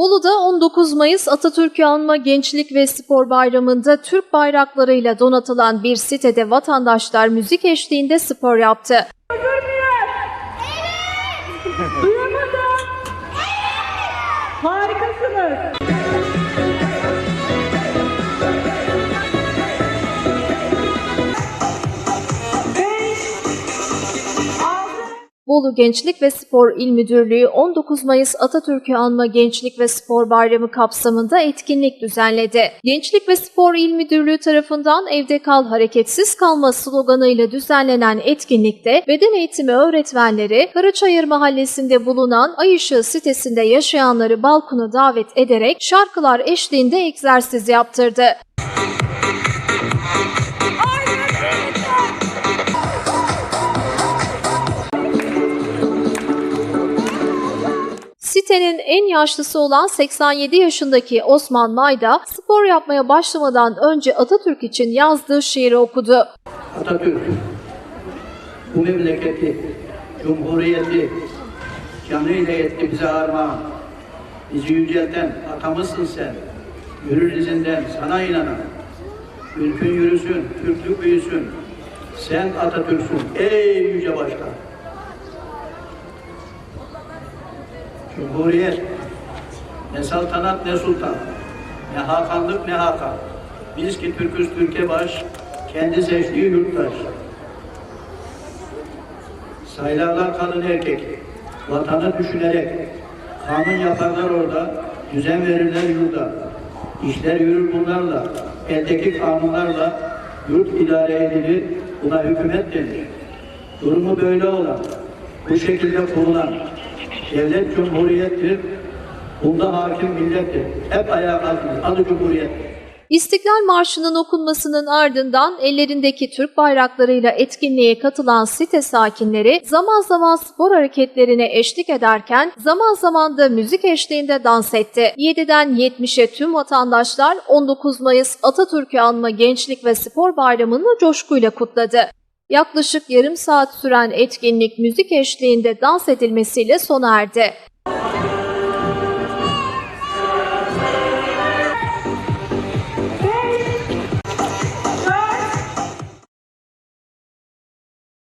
Bolu'da 19 Mayıs Atatürk'ü anma Gençlik ve Spor Bayramı'nda Türk bayraklarıyla donatılan bir sitede vatandaşlar müzik eşliğinde spor yaptı. Duyamadım. Harikasınız. Bolu Gençlik ve Spor İl Müdürlüğü 19 Mayıs Atatürk'ü anma Gençlik ve Spor Bayramı kapsamında etkinlik düzenledi. Gençlik ve Spor İl Müdürlüğü tarafından Evde Kal Hareketsiz Kalma sloganıyla düzenlenen etkinlikte beden eğitimi öğretmenleri Karaçayır Mahallesi'nde bulunan Ay Işığı sitesinde yaşayanları balkona davet ederek şarkılar eşliğinde egzersiz yaptırdı. Sitenin en yaşlısı olan 87 yaşındaki Osman Mayda spor yapmaya başlamadan önce Atatürk için yazdığı şiiri okudu. Atatürk, bu memleketi, cumhuriyeti canıyla etti bize armağan. Bizi yücelten atamızsın sen, yürür izinden sana inanan. Ülkün yürüsün, Türklük büyüsün, sen Atatürk'sün ey yüce başkan. Cumhuriyet, ne saltanat ne sultan, ne hakanlık ne hakan. Biz ki Türküz Türkiye baş, kendi seçtiği yurttaş. Saylarlar kadın erkek, vatanı düşünerek, kanun yaparlar orada, düzen verirler yurda. İşler yürür bunlarla, eldeki kanunlarla, yurt idare edilir, buna hükümet denir. Durumu böyle olan, bu şekilde kurulan, devlet cumhuriyettir, bunda hakim millettir. Hep ayağa kalkınız, adı cumhuriyet. İstiklal Marşı'nın okunmasının ardından ellerindeki Türk bayraklarıyla etkinliğe katılan site sakinleri zaman zaman spor hareketlerine eşlik ederken zaman zaman da müzik eşliğinde dans etti. 7'den 70'e tüm vatandaşlar 19 Mayıs Atatürk'ü anma Gençlik ve Spor Bayramı'nı coşkuyla kutladı. Yaklaşık yarım saat süren etkinlik müzik eşliğinde dans edilmesiyle sona erdi.